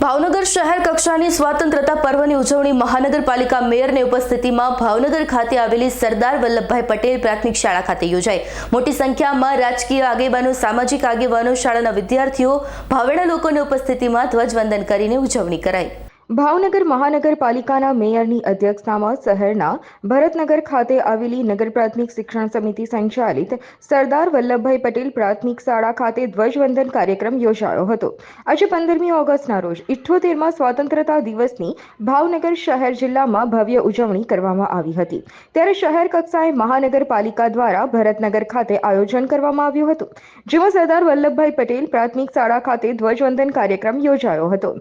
ભાવનગર શહેર કક્ષાની સ્વતંત્રતા પર્વની ઉજવણી મહાનગરપાલિકા મેયરની ઉપસ્થિતિમાં ભાવનગર ખાતે આવેલી સરદાર વલ્લભભાઈ પટેલ પ્રાથમિક શાળા ખાતે યોજાઈ. મોટી સંખ્યામાં રાજકીય આગેવાનો, સામાજિક આગેવાનો, શાળાના વિદ્યાર્થીઓ ભાવેણા લોકોની ઉપસ્થિતિમાં ધ્વજવંદન કરીને ઉજવણી કરાઈ. ભાવનગર મહાનગરપાલિકાના મેયરની અધ્યક્ષતામાં શહેરના ભરતનગર ખાતે આવેલી નગર પ્રાથમિક શિક્ષણ સમિતિ સંચાલિત સરદાર વલ્લભભાઈ પટેલ પ્રાથમિક શાળા ખાતે ધ્વજવંદન કાર્યક્રમ યોજાયો હતો. આજે પંદરમી ઓગસ્ટના રોજ ઇઠ્ઠોતેરમાં સ્વતંત્રતા દિવસની ભાવનગર શહેર જિલ્લામાં ભવ્ય ઉજવણી કરવામાં આવી હતી. ત્યારે શહેર કક્ષાએ મહાનગરપાલિકા દ્વારા ભરતનગર ખાતે આયોજન કરવામાં આવ્યું હતું. જેમાં સરદાર વલ્લભભાઈ પટેલ પ્રાથમિક શાળા ખાતે ધ્વજવંદન કાર્યક્રમ યોજાયો હતો.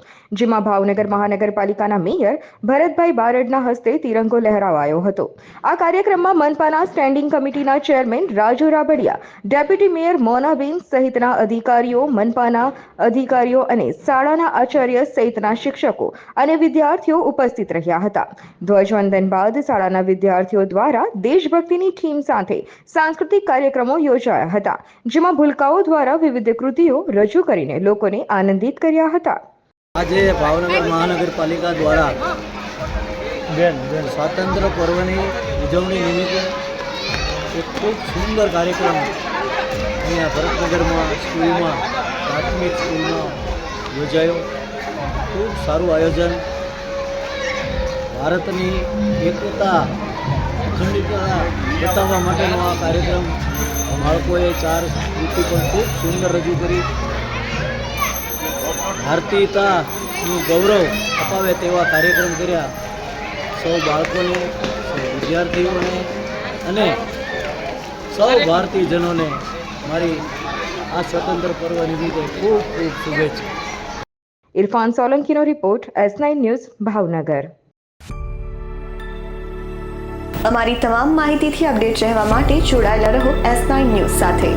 જેમાં ભાવનગર મહાનગરપાલિકાના મેયર ભરતભાઈ બારડના હસ્તે તિરંગો લહેરાવાયો હતો. આ કાર્યક્રમમાં મનપાના સ્ટેન્ડિંગ કમિટીના chairman Raju Rabadiya, deputy mayor Monaben સહિતના અધિકારીઓ, મનપાના અધિકારીઓ અને શાળાના આચાર્ય સહિતના શિક્ષકો અને વિદ્યાર્થીઓ ઉપસ્થિત રહ્યા હતા. ધ્વજવંદન બાદ શાળાના વિદ્યાર્થીઓ દ્વારા દેશભક્તિની થીમ સાથે સાંસ્કૃતિક કાર્યક્રમો યોજાયા હતા, જેમાં ભૂલકાઓ દ્વારા વિવિધ કૃતિઓ રજૂ કરીને લોકોને આનંદિત કર્યા હતા. આજે ભાવનગર મહાનગરપાલિકા દ્વારા બેન બેન. સ્વાતંત્ર્ય પર્વની ઉજવણી નિમિત્તે એક ખૂબ સુંદર કાર્યક્રમ અહીંયા ભરતનગરમાં સ્કૂલમાં પ્રાથમિક સ્કૂલમાં યોજાયો. ખૂબ સારું આયોજન. ભારતની એકતા અખંડિતતા બતાવવા માટેનો આ કાર્યક્રમ બાળકોએ ચાર કૃતિ પણ ખૂબ સુંદર રજૂ કરી. ભારતીયતાનું ગૌરવ અપાવે તેવા કાર્યક્રમ કર્યા. સૌ બાળકોને સૌ વિદ્યાર્થીઓને અને સૌ ભારતીયજનોને મારી આ સ્વતંત્ર પર્વ નિમિત્તે ખૂબ ખૂબ શુભેચ્છા. Irfan સોલંકીનો report S nine news Bhavnagar. અમારી તમામ માહિતીથી અપડેટ રહેવા માટે જોડાયેલા રહો એસ નાઇન ન્યૂઝ સાથે.